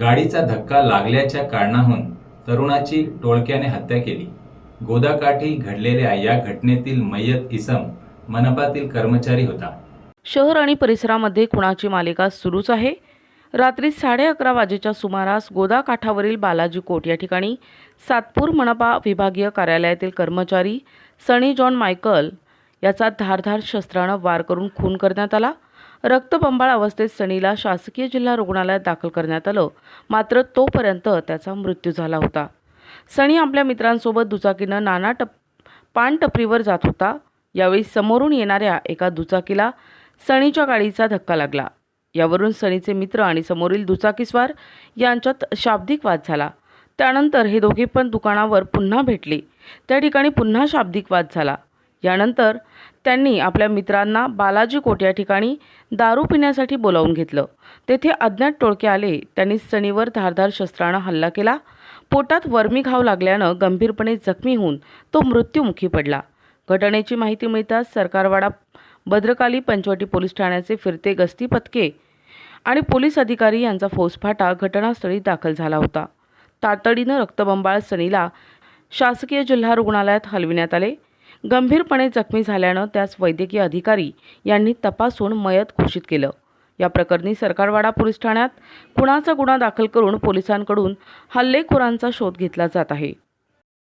गाडीचा धक्का लागल्याच्या कारणाहून तरुणाची टोळक्याने हत्या केली. गोदाकाठी घडलेल्या या घटनेतील मयत इसम मनपातील कर्मचारी होता. शहर आणि परिसरामध्ये खुणाची मालिका सुरूच आहे? रात्री साडे अकरा वाजेच्या सुमारास गोदा काठावरील बालाजी कोट या ठिकाणी सातपूर मनपा विभागीय कार्यालयातील कर्मचारी सनी जॉन मायकल याचा धारधार शस्त्रानं वार करून खून करण्यात आला. रक्तबंबाळ अवस्थेत सनीला शासकीय जिल्हा रुग्णालयात दाखल करण्यात आलं. मात्र तोपर्यंत त्याचा मृत्यू झाला होता. सनी आपल्या मित्रांसोबत दुचाकीनं नाना टप पानटपरीवर जात होता. यावेळी समोरून येणाऱ्या एका दुचाकीला सणीच्या गाडीचा धक्का लागला. यावरून सणीचे मित्र आणि समोरील दुचाकीस्वार यांच्यात शाब्दिक वाद झाला. त्यानंतर हे दोघे पण दुकानावर पुन्हा भेटले. त्या ठिकाणी पुन्हा शाब्दिक वाद झाला. यानंतर त्यांनी आपल्या मित्रांना बालाजी कोट या ठिकाणी दारू पिण्यासाठी बोलावून घेतलं. तेथे अज्ञात टोळके आले. त्यांनी सणीवर धारधार शस्त्रानं हल्ला केला. पोटात वर्मी घाव लागल्यानं गंभीरपणे जखमी होऊन तो मृत्युमुखी पडला. घटनेची माहिती मिळताच सरकारवाडा भद्रकाली पंचवटी पोलीस ठाण्याचे फिरते गस्ती पथके आणि पोलीस अधिकारी यांचा फौजफाटा घटनास्थळी दाखल झाला होता. तातडीनं रक्तबंबाळ सनीला शासकीय जिल्हा रुग्णालयात हलविण्यात आले. गंभीरपणे जखमी झाल्यानं त्यास वैद्यकीय अधिकारी यांनी तपासून मयत घोषित केलं. या प्रकरणी सरकारवाडा पोलीस ठाण्यात खुणाचा गुन्हा दाखल करून पोलिसांकडून हल्लेखोरांचा शोध घेतला जात आहे.